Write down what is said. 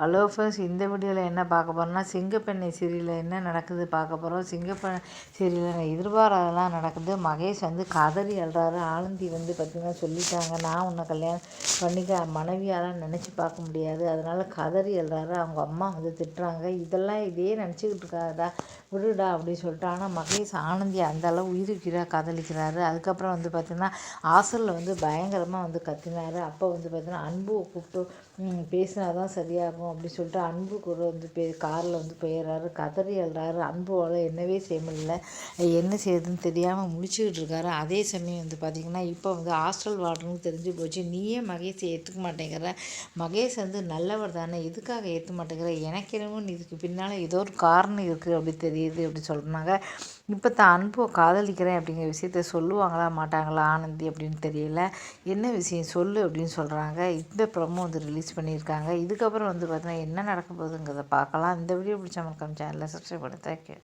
Hello friends இந்த வீடியோவில் என்ன பார்க்க போகிறோம்னா சிங்கப்பெண்ணை சீரியலில் என்ன நடக்குது பார்க்க போகிறோம் சிங்கப்பெண்ணை சீரியலில் எதிர்பாராதெல்லாம் நடக்குது. மகேஷ் வந்து கதறி அழுறாரு. ஆனந்தி வந்து பார்த்திங்கன்னா சொல்லிட்டாங்க நான் உன்னை கல்யாணம் பண்ணிக்க மனைவியாலாம் நினச்சி பார்க்க முடியாது. அதனால் கதறி அழுறாரு. அவங்க அம்மா வந்து திட்டுறாங்க. இதெல்லாம் இதே நினச்சிக்கிட்டு இருக்காதா விடுடா அப்படின்னு சொல்லிட்டு. ஆனால் மகேஷ் ஆனந்தி அந்த அளவு உயிருக்கிறா காதலிக்கிறாரு. அதுக்கப்புறம் வந்து பார்த்திங்கன்னா ஹாஸ்டலில் வந்து பயங்கரமாக வந்து கத்தினார். அப்போ வந்து பார்த்திங்கன்னா அன்புவை கூப்பிட்டு பேசினா தான் சரியாகும். அப்படின்னு சொல்லிட்டு அன்பு கூட வந்து பே காரில் வந்து போயிடுறாரு கதறி அழுறாரு அன்புவால் என்னவே செய்ய முடியல. என்ன செய்யுதுன்னு தெரியாமல் முடிச்சுக்கிட்டு இருக்காரு. அதே சமயம் வந்து பார்த்திங்கன்னா இப்போ வந்து ஹாஸ்டல் வார்டனுக்கு தெரிஞ்சு போச்சு. நீயே மகேஷை ஏற்றுக்க மாட்டேங்கிற. மகேஷ் வந்து நல்லவர் தானே. எதுக்காக ஏற்ற மாட்டேங்கிற? எனக்கு என்னமோ இதுக்கு பின்னால் ஏதோ ஒரு காரணம் இருக்குது அப்படி தெரியுது அப்படி சொல்கிறாங்க இப்போ தான் அன்பு காதலிக்கிறேன் அப்படிங்கிற விஷயத்த சொல்லுவாங்களா மாட்டாங்களா ஆனந்தி அப்படின்னு தெரியல. என்ன விஷயம் சொல்லு அப்படின்னு சொல்கிறாங்க இந்த ப்ரமோ வந்து ரிலீஸ் பண்ணியிருக்காங்க. இதுக்கப்புறம் வந்து பார்த்தீங்கன்னா என்ன நடக்க போகுதுங்கிறத பார்க்கலாம். இந்த வீடியோ பிடிச்ச மக்கள் சேனலில் சப்ஸ்கிரைப் பண்ணி. தேங்க்யூ